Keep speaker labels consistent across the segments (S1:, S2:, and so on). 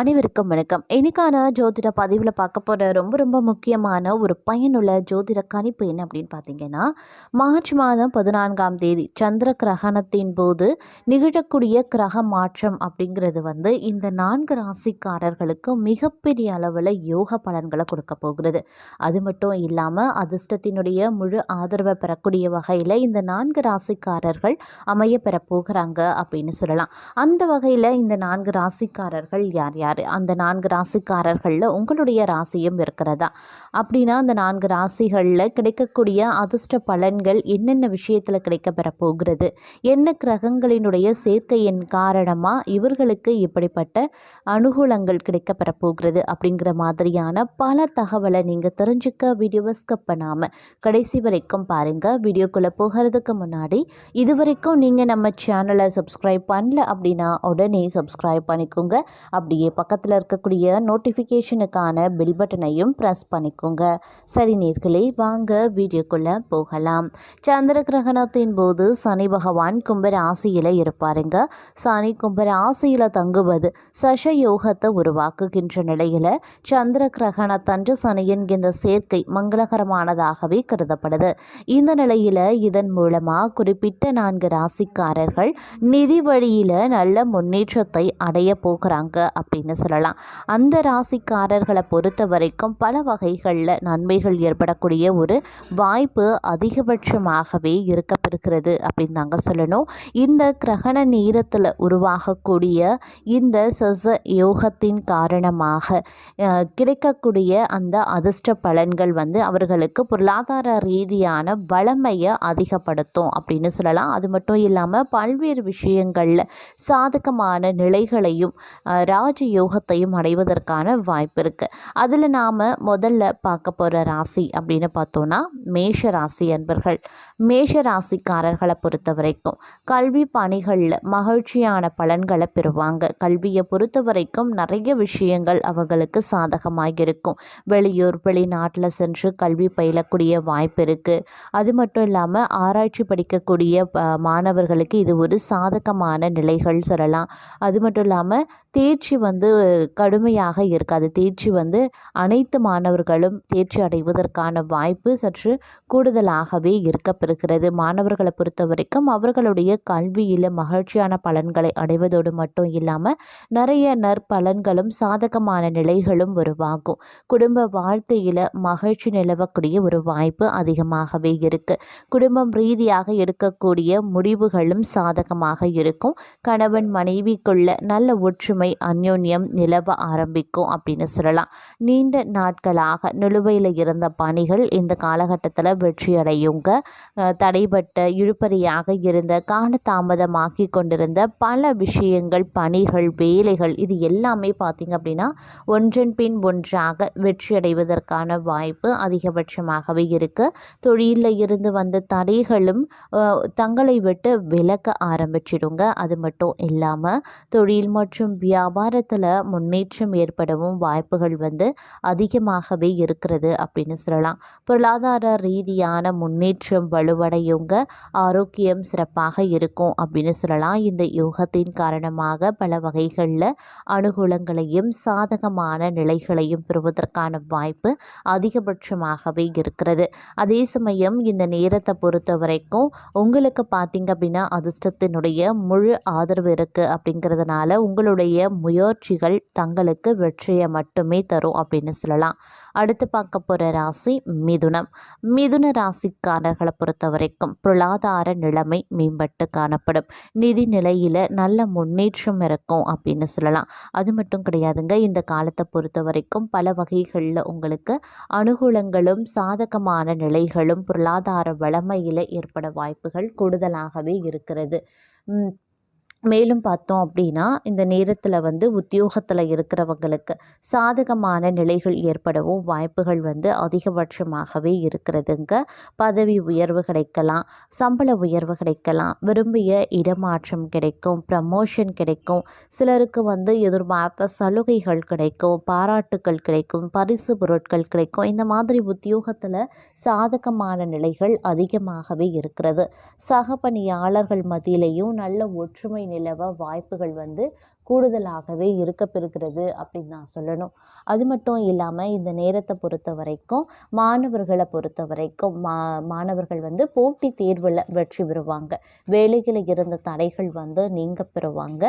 S1: அனைவருக்கும் வணக்கம். இன்னைக்கான ஜோதிட பதிவில் பார்க்க போகிற ரொம்ப ரொம்ப முக்கியமான ஒரு பயனுள்ள ஜோதிட கணிப்பு என்ன அப்படின்னு பார்த்தீங்கன்னா மார்ச் மாதம் பதினான்காம் தேதி சந்திர கிரகணத்தின் போது நிகழக்கூடிய கிரக மாற்றம் அப்படிங்கிறது வந்து இந்த நான்கு ராசிக்காரர்களுக்கு மிகப்பெரிய அளவில் யோக பலன்களை கொடுக்க போகிறது. அது மட்டும் இல்லாமல் அதிர்ஷ்டத்தினுடைய முழு ஆதரவை பெறக்கூடிய வகையில் இந்த நான்கு ராசிக்காரர்கள் அமைய பெற போகிறாங்க அப்படின்னு சொல்லலாம். அந்த வகையில் இந்த நான்கு ராசிக்காரர்கள் யார்? யார்? அந்த நான்கு ராசிக்காரர்களில் உங்களுடைய ராசியும் இருக்கிறதா? அப்படின்னா அந்த நான்கு ராசிகளில் கிடைக்கக்கூடிய அதிர்ஷ்ட பலன்கள் என்னென்ன விஷயத்தில் கிடைக்கப்பெற போகிறது? என்ன கிரகங்களினுடைய சேர்க்கையின் காரணமாக இவர்களுக்கு இப்படிப்பட்ட அனுகூலங்கள் கிடைக்கப்பெற போகிறது? அப்படிங்கிற மாதிரியான பல தகவலை நீங்கள் தெரிஞ்சுக்க வீடியோவை ஸ்கப் பண்ணாமல் கடைசி வரைக்கும் பாருங்கள் வீடியோக்குள்ளே போகிறதுக்கு முன்னாடி இது வரைக்கும் நீங்கள் நம்ம சேனலை சப்ஸ்கிரைப் பண்ணல அப்படின்னா உடனே சப்ஸ்கிரைப் பண்ணிக்கோங்க. அப்படியே பக்கத்தில் இருக்கக்கூடிய நோட்டிஃபிகேஷனுக்கான பில் பட்டனையும் ப்ரெஸ் பண்ணிக்கோங்க. சரி நேர்களே வாங்க வீடியோக்குள்ளே போகலாம். சந்திர கிரகணத்தின் போது சனி பகவான் கும்பராசியில் இருப்பாருங்க. சனி கும்பராசியில் தங்குவது சஷ யோகத்தை உருவாக்குகின்ற நிலையில் சந்திர கிரகணத்தன்று சனியின் இந்த சேர்க்கை மங்களகரமானதாகவே கருதப்படுது. இந்த நிலையில் இதன் மூலமாக குறிப்பிட்ட நான்கு ராசிக்காரர்கள் நிதி வழியில் நல்ல முன்னேற்றத்தை அடைய போகிறாங்க அப்படின்னு சொல்லலாம். அந்த ராசிக்காரர்களை பொறுத்த வரைக்கும் பல வகைகளில் நன்மைகள் ஏற்படக்கூடிய ஒரு வாய்ப்பு அதிகபட்சமாகவே இருக்கப்பெறுகிறது அப்படின்னு தாங்க சொல்லணும். இந்த கிரகண நேரத்தில் உருவாகக்கூடிய இந்த சச யோகத்தின் காரணமாக கிடைக்கக்கூடிய அந்த அதிர்ஷ்ட பலன்கள் வந்து அவர்களுக்கு பொருளாதார ரீதியான வளமையை அதிகப்படுத்தும் அப்படின்னு சொல்லலாம். அது மட்டும் இல்லாமல் பல்வேறு விஷயங்களில் சாதகமான நிலைகளையும் ராஜ யோகத்தையும் அடைவதற்கான வாய்ப்பு இருக்குது அதில் நாம் முதல்ல பார்க்க போகிற ராசி அப்படின்னு பார்த்தோன்னா மேஷ ராசி அன்பர்கள். மேஷ ராசிக்காரர்களை பொறுத்த வரைக்கும் கல்வி பணிகளில் மகிழ்ச்சியான பலன்களை பெறுவாங்க. கல்வியை பொறுத்த வரைக்கும் நிறைய விஷயங்கள் அவர்களுக்கு சாதகமாக இருக்கும் வெளியூர் வெளிநாட்டில் சென்று கல்வி பயிலக்கூடிய வாய்ப்பு இருக்குது அது மட்டும் இல்லாமல் ஆராய்ச்சி படிக்கக்கூடிய மாணவர்களுக்கு இது ஒரு சாதகமான நிலைகள் சொல்லலாம். அது மட்டும் இல்லாமல் தேர்ச்சி வந்து கடுமையாக இருக்காது. தேர்ச்சி வந்து அனைத்து மாணவர்களும் தேர்ச்சி அடைவதற்கான வாய்ப்பு சற்று கூடுதலாகவே இருக்கிறது மாணவர்களை பொறுத்த வரைக்கும் அவர்களுடைய கல்வியில் மகிழ்ச்சியான பலன்களை அடைவதோடு மட்டும் இல்லாமல் நிறைய நற்பலன்களும் சாதகமான நிலைகளும் உருவாகும். குடும்ப வாழ்க்கையில் மகிழ்ச்சி நிலவக்கூடிய ஒரு வாய்ப்பு அதிகமாகவே இருக்குது குடும்பம் ரீதியாக எடுக்கக்கூடிய முடிவுகளும் சாதகமாக இருக்கும். கணவன் மனைவிக்குள்ள நல்ல ஒற்றுமை அந்யோன்யம் நிலவ ஆரம்பிக்கும் அப்படின்னு சொல்லலாம். நீண்ட நாட்களாக நிலுவையில் இருந்த பணிகள் இந்த காலகட்டத்தில் வெற்றியடையுங்க. தடைபட்ட இழுபறியாக இருந்த காலதாமதமாக்கி கொண்டிருந்த பல விஷயங்கள் பணிகள் வேலைகள் இது எல்லாமே பார்த்திங்க அப்படின்னா ஒன்றன் பின் ஒன்றாக வெற்றியடைவதற்கான வாய்ப்பு அதிகபட்சமாகவே இருக்குது தொழிலில் இருந்து வந்த தடைகளும் தங்களை விட்டு விலக்க ஆரம்பிச்சிடுங்க. அது மட்டும் இல்லாமல் தொழில் மற்றும் வியாபாரத்தில் முன்னேற்றம் ஏற்படவும் வாய்ப்புகள் வந்து அதிகமாகவே இருக்கிறது அப்படின்னு சொல்லலாம். பொருளாதார ரீதியான முன்னேற்றம் வலுவடையுங்க. ஆரோக்கியம் சிறப்பாக இருக்கும் அப்படின்னு சொல்லலாம். இந்த யோகத்தின் காரணமாக பல வகைகளில் அனுகூலங்களையும் சாதகமான நிலைகளையும் பெறுவதற்கான வாய்ப்பு அதிகபட்சமாகவே இருக்கிறது. அதே சமயம் இந்த நேரத்தை பொறுத்த வரைக்கும் உங்களுக்கு பார்த்தீங்க அப்படின்னா அதிர்ஷ்டத்தினுடைய முழு ஆதரவு இருக்குது அப்படிங்கிறதுனால உங்களுடைய முயற்சிகள் தங்களுக்கு வெற்றியை மட்டுமே தரும் அப்படின்னு சொல்லலாம். அடுத்து பார்க்க போகிற ராசி மிதுனம். மிதுன ராசிக்காரர்களை பொறுத்த வரைக்கும் பொருளாதார நிலைமை மேம்பட்டு காணப்படும். நிதி நிலையில் நல்ல முன்னேற்றம் இருக்கும் அப்படின்னு சொல்லலாம். அது மட்டும் கிடையாதுங்க. இந்த காலத்தை பொறுத்த வரைக்கும் பல வகைகளில் உங்களுக்கு அனுகூலங்களும் சாதகமான நிலைகளும் பொருளாதார வளமையில் ஏற்பட வாய்ப்புகள் கூடுதலாகவே இருக்கிறது. மேலும் பார்த்தோம் அப்படின்னா இந்த நேரத்தில் வந்து உத்தியோகத்தில் இருக்கிறவங்களுக்கு சாதகமான நிலைகள் ஏற்படவும் வாய்ப்புகள் வந்து அதிகபட்சமாகவே இருக்கிறதுங்க. பதவி உயர்வு கிடைக்கலாம் சம்பள உயர்வு கிடைக்கலாம் விரும்பிய இடமாற்றம் கிடைக்கும் ப்ரமோஷன் கிடைக்கும் சிலருக்கு வந்து எதிர்பார்த்த சலுகைகள் கிடைக்கும் பாராட்டுக்கள் கிடைக்கும் பரிசு பொருட்கள் கிடைக்கும். இந்த மாதிரி உத்தியோகத்தில் சாதகமான நிலைகள் அதிகமாகவே இருக்கிறது. சக பணியாளர்கள் மத்தியிலையும் நல்ல ஒற்றுமை நிலவ வாய்ப்புகள் வந்து கூடுதலாகவே இருக்கப்பெறுகிறது அப்படின்னு நான் சொல்லணும். அது மட்டும் இல்லாமல் இந்த நேரத்தை பொறுத்த வரைக்கும் மாணவர்களை பொறுத்த வரைக்கும் மா மாணவர்கள் வந்து போட்டி தேர்வில் வெற்றி பெறுவாங்க. வேலைகளில் இருந்த தடைகள் வந்து நீங்க பெறுவாங்க.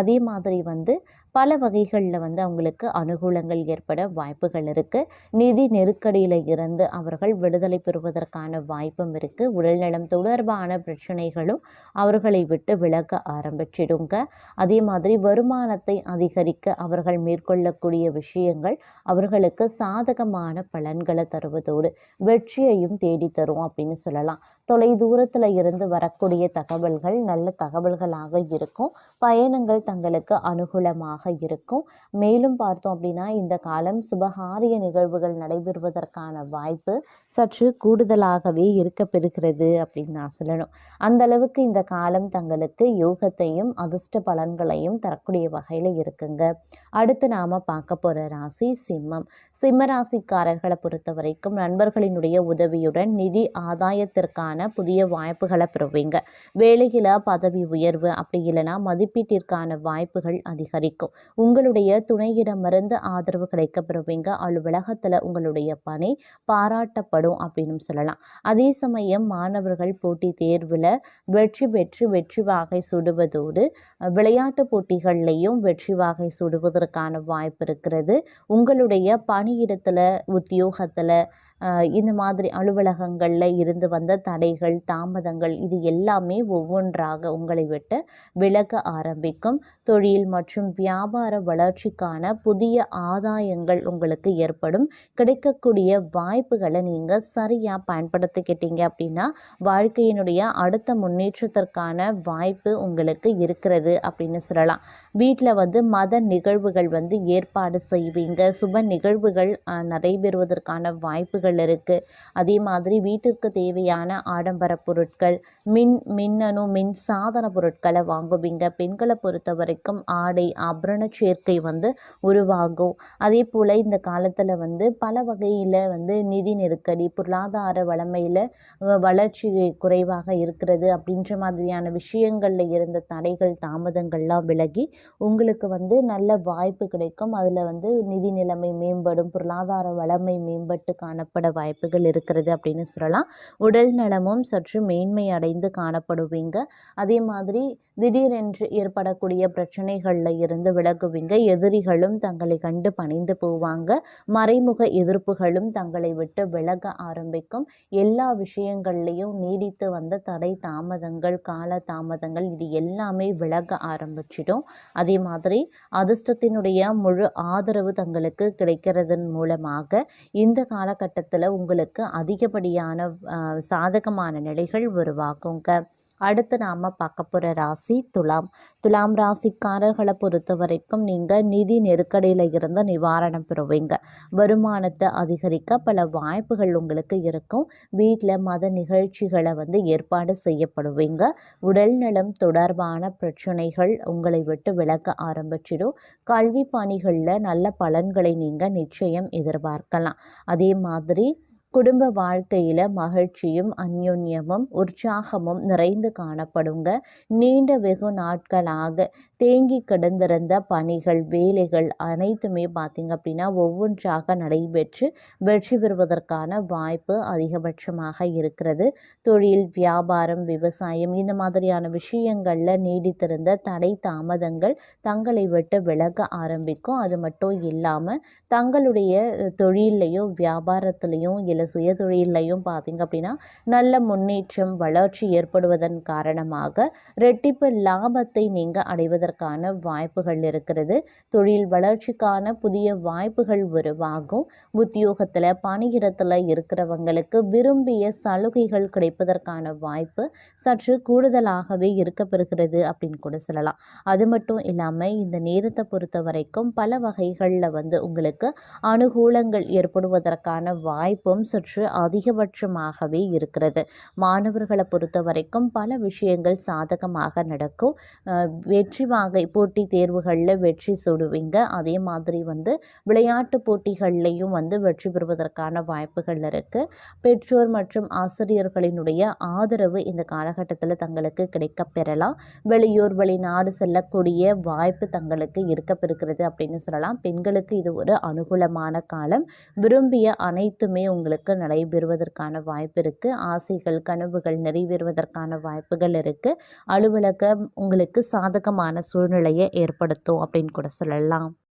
S1: அதே மாதிரி வந்து பல வகைகளில் வந்து அவங்களுக்கு அனுகூலங்கள் ஏற்பட வாய்ப்புகள் இருக்குது நிதி நெருக்கடியில் இருந்து அவர்கள் விடுதலை பெறுவதற்கான வாய்ப்பும் இருக்குது உடல்நலம் தொடர்பான பிரச்சனைகளும் அவர்களை விட்டு விலக ஆரம்பிச்சிடுங்க. அதே மாதிரி வருமானத்தை அதிகரிக்க அவர்கள் மேற்கொள்ளக்கூடிய விஷயங்கள் அவர்களுக்கு சாதகமான பலன்களை தருவதோடு வெற்றியையும் தேடித்தரும் அப்படின்னு சொல்லலாம். தொலை தூரத்தில் இருந்து வரக்கூடிய தகவல்கள் நல்ல தகவல்களாக இருக்கும். பயணங்கள் தங்களுக்கு அனுகூலமாக இருக்கும். மேலும் பார்த்தோம் அப்படின்னா இந்த காலம் சுபகாரிய நிகழ்வுகள் நடைபெறுவதற்கான வாய்ப்பு சற்று கூடுதலாகவே இருக்க பெறுகிறது அப்படின்னு நான் சொல்லணும். அந்த அளவுக்கு இந்த காலம் தங்களுக்கு யோகத்தையும் அதிர்ஷ்ட பலன்களையும் தரக்கூடிய வகையில் இருக்குங்க. அடுத்து நாம் பார்க்க போகிற ராசி சிம்மம். சிம்ம ராசிக்காரர்களை பொறுத்த வரைக்கும் நண்பர்களினுடைய உதவியுடன் நிதி ஆதாயத்திற்கான புதிய வாய்ப்புகளை பெறுவீங்க. வேலையில் பதவி உயர்வு அப்படி இல்லைன்னா மதிப்பீட்டிற்கான வாய்ப்புகள் அதிகரிக்கும். உங்களுடைய துணையிடமிருந்து ஆதரவு கிடைக்க பெறுவீங்க அலுவலகத்தில் உங்களுடைய பணி பாராட்டப்படும் அப்படின்னு சொல்லலாம். அதே சமயம் மாணவர்கள் போட்டி தேர்வில் வெற்றி பெற்று வெற்றி வாகை சுடுவதோடு விளையாட்டு போட்டிகள்லையும் வெற்றி வாகை சுடுவதற்கான வாய்ப்பு இருக்கிறது. உங்களுடைய பணியிடத்தில் உத்தியோகத்தில் இந்த மாதிரி அலுவலகங்களில் இருந்து வந்த தடைகள் தாமதங்கள் இது எல்லாமே ஒவ்வொன்றாக உங்களை விட்டு விலக ஆரம்பிக்கும். தொழில் மற்றும் வியாபார வளர்ச்சிக்கான புதிய ஆதாயங்கள் உங்களுக்கு ஏற்படும். கிடைக்கக்கூடிய வாய்ப்புகளை நீங்கள் சரியாக பயன்படுத்திக்கிட்டீங்க அப்படின்னா வாழ்க்கையினுடைய அடுத்த முன்னேற்றத்திற்கான வாய்ப்பு உங்களுக்கு இருக்கிறது அப்படின்னு சொல்லலாம். வீட்டில் வந்து மத நிகழ்வுகள் வந்து ஏற்பாடு செய்வீங்க. சுப நிகழ்வுகள் நடைபெறுவதற்கான வாய்ப்புகள் இருக்குது அதே மாதிரி வீட்டிற்கு தேவையான ஆடம்பர பொருட்கள் மின் மின்னணு மின் சாதன பொருட்களை வாங்குவீங்க. பெண்களை பொறுத்த வரைக்கும் ஆடை ஆபரண சேர்க்கை வந்து உருவாகும். அதே போல் இந்த காலத்தில் வந்து பல வகையில் வந்து நிதி நெருக்கடி பொருளாதார வளமையில் வளர்ச்சி குறைவாக இருக்கிறது அப்படின்ற மாதிரியான விஷயங்களில் இருந்த தடைகள் தாமதங்கள்லாம் விலகி உங்களுக்கு வந்து நல்ல வாய்ப்பு கிடைக்கும். அதில் வந்து நிதி நிலைமை மேம்படும் பொருளாதார வளமை மேம்பட்டு ஏற்பட வாய்ப்புகள் இருக்கிறது அப்படின்னு சொல்லலாம். உடல் நலமும் சற்று மேன்மை அடைந்து காணப்படுவீங்க. அதே மாதிரி திடீரென்று ஏற்படக்கூடிய பிரச்சனைகளில் இருந்து விலகுவீங்க. எதிரிகளும் தங்களை கண்டு பணிந்து போவாங்க. மறைமுக எதிர்ப்புகளும் தங்களை விட்டு விலக ஆரம்பிக்கும். எல்லா விஷயங்கள்லையும் நீடித்து வந்த தடை தாமதங்கள் கால தாமதங்கள் இது எல்லாமே விலக ஆரம்பிச்சிடும். அதே மாதிரி அதிர்ஷ்டத்தினுடைய முழு ஆதரவு தங்களுக்கு கிடைக்கிறதன் மூலமாக இந்த காலகட்டத்தில் உங்களுக்கு அதிகப்படியான சாதகமான நிலைகள் உருவாகுங்க. அடுத்து நாம் பார்க்க போகிற ராசி துலாம். துலாம் ராசிக்காரர்களை பொறுத்த வரைக்கும் நீங்கள் நிதி நெருக்கடியில் இருந்து நிவாரணம் பெறுவீங்க. வருமானத்தை அதிகரிக்க பல வாய்ப்புகள் உங்களுக்கு இருக்கும். வீட்டில் மத நிகழ்ச்சிகளை வந்து ஏற்பாடு செய்யப்படுவீங்க. உடல் நலம் தொடர்பான பிரச்சனைகள் உங்களை விட்டு விளக்க ஆரம்பிச்சிடும். கல்வி பணிகளில் நல்ல பலன்களை நீங்கள் நிச்சயம் எதிர்பார்க்கலாம். அதே மாதிரி குடும்ப வாழ்க்கையில் மகிழ்ச்சியும் அந்யோன்யமும் உற்சாகமும் நிறைந்து காணப்படுங்க. நீண்ட வெகு நாட்களாக தேங்கி கிடந்திருந்த பணிகள் வேலைகள் அனைத்துமே பார்த்திங்க அப்படின்னா ஒவ்வொன்றாக நடைபெற்று வெற்றி பெறுவதற்கான வாய்ப்பு அதிகபட்சமாக இருக்கிறது. தொழில் வியாபாரம் விவசாயம் இந்த மாதிரியான விஷயங்களில் நீடித்திருந்த தடை தாமதங்கள் தங்களை விட்டு விலக ஆரம்பிக்கும். அது மட்டும் இல்லாமல் தங்களுடைய தொழிலையோ வியாபாரத்திலையும் இல்லை சுய பார்த்திங்க அப்படின்னா நல்ல முன்னேற்றம் வளர்ச்சி ஏற்படுவதன் காரணமாக ரெட்டிப்பு லாபத்தை நீங்கள் அடைவதற்கான வாய்ப்புகள் இருக்கிறது. தொழில் வளர்ச்சிக்கான புதிய வாய்ப்புகள் உருவாகும். உத்தியோகத்தில் பணியிடத்தில் இருக்கிறவங்களுக்கு விரும்பிய சலுகைகள் கிடைப்பதற்கான வாய்ப்பு சற்று கூடுதலாகவே இருக்கப்பெறுகிறது அப்படின்னு கூட சொல்லலாம். அது மட்டும் இல்லாமல் இந்த நேரத்தை பொறுத்த வரைக்கும் பல வகைகளில் வந்து உங்களுக்கு அனுகூலங்கள் ஏற்படுவதற்கான வாய்ப்பும் சற்று அதிகபட்சமாகவே இருக்கிறது. மாணவர்களை பொறுத்த வரைக்கும் பல விஷயங்கள் சாதகமாக நடக்கும். வெற்றி வாகை போட்டி தேர்வுகளில் வெற்றி சுடுவீங்க. அதே மாதிரி வந்து விளையாட்டு போட்டிகள்லையும் வந்து வெற்றி பெறுவதற்கான வாய்ப்புகள் இருக்குது பெற்றோர் மற்றும் ஆசிரியர்களினுடைய ஆதரவு இந்த காலகட்டத்தில் தங்களுக்கு கிடைக்கப் பெறலாம். வெளியூர் வெளிநாடு செல்லக்கூடிய வாய்ப்பு தங்களுக்கு இருக்கப்பெறுகிறது அப்படின்னு சொல்லலாம். பெண்களுக்கு இது ஒரு அனுகூலமான காலம். விரும்பிய அனைத்துமே உங்களுக்கு உங்களுக்கு நடைபெறுவதற்கான வாய்ப்பு இருக்குது ஆசைகள் கனவுகள் நிறைவேறுவதற்கான வாய்ப்புகள் இருக்குது அலுவலகம் உங்களுக்கு சாதகமான சூழ்நிலையை ஏற்படுத்தும் அப்படின்னு கூட சொல்லலாம்.